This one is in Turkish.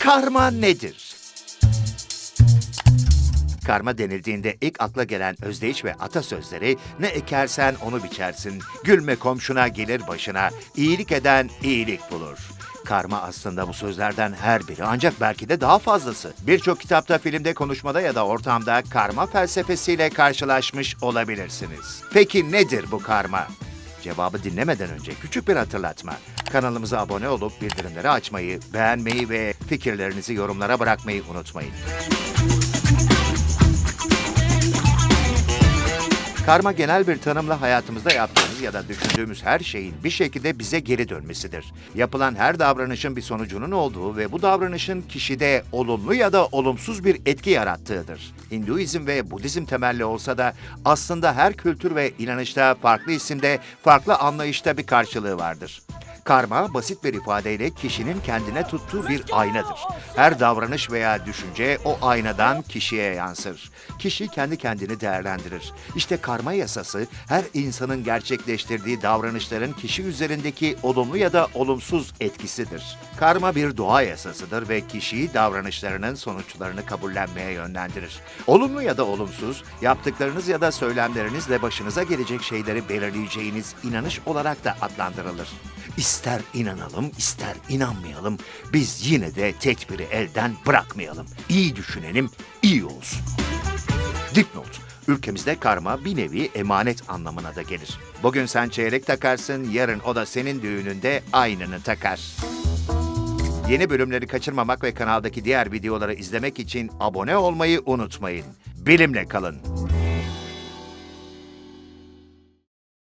Karma nedir? Karma denildiğinde ilk akla gelen özdeyiş ve atasözleri ne ekersen onu biçersin, gülme komşuna gelir başına, iyilik eden iyilik bulur. Karma aslında bu sözlerden her biri ancak belki de daha fazlası. Birçok kitapta, filmde, konuşmada ya da ortamda karma felsefesiyle karşılaşmış olabilirsiniz. Peki nedir bu karma? Cevabı dinlemeden önce küçük bir hatırlatma. Kanalımıza abone olup bildirimleri açmayı, beğenmeyi ve fikirlerinizi yorumlara bırakmayı unutmayın. Karma genel bir tanımla hayatımızda yaptığımız ya da düşündüğümüz her şeyin bir şekilde bize geri dönmesidir. Yapılan her davranışın bir sonucunun olduğu ve bu davranışın kişide olumlu ya da olumsuz bir etki yarattığıdır. Hinduizm ve Budizm temelli olsa da aslında her kültür ve inanışta farklı isimde, farklı anlayışta bir karşılığı vardır. Karma basit bir ifadeyle kişinin kendine tuttuğu bir aynadır. Her davranış veya düşünce o aynadan kişiye yansır. Kişi kendi kendini değerlendirir. İşte karma yasası her insanın gerçekleştirdiği davranışların kişi üzerindeki olumlu ya da olumsuz etkisidir. Karma bir doğa yasasıdır ve kişiyi davranışlarının sonuçlarını kabullenmeye yönlendirir. Olumlu ya da olumsuz, yaptıklarınız ya da söylemlerinizle başınıza gelecek şeyleri belirleyeceğiniz inanış olarak da adlandırılır. İster inanalım, ister inanmayalım, biz yine de tedbiri elden bırakmayalım. İyi düşünelim, iyi olsun. Dipnot. Ülkemizde karma bir nevi emanet anlamına da gelir. Bugün sen çeyrek takarsın, yarın o da senin düğününde aynını takar. Yeni bölümleri kaçırmamak ve kanaldaki diğer videoları izlemek için abone olmayı unutmayın. Bilimle kalın.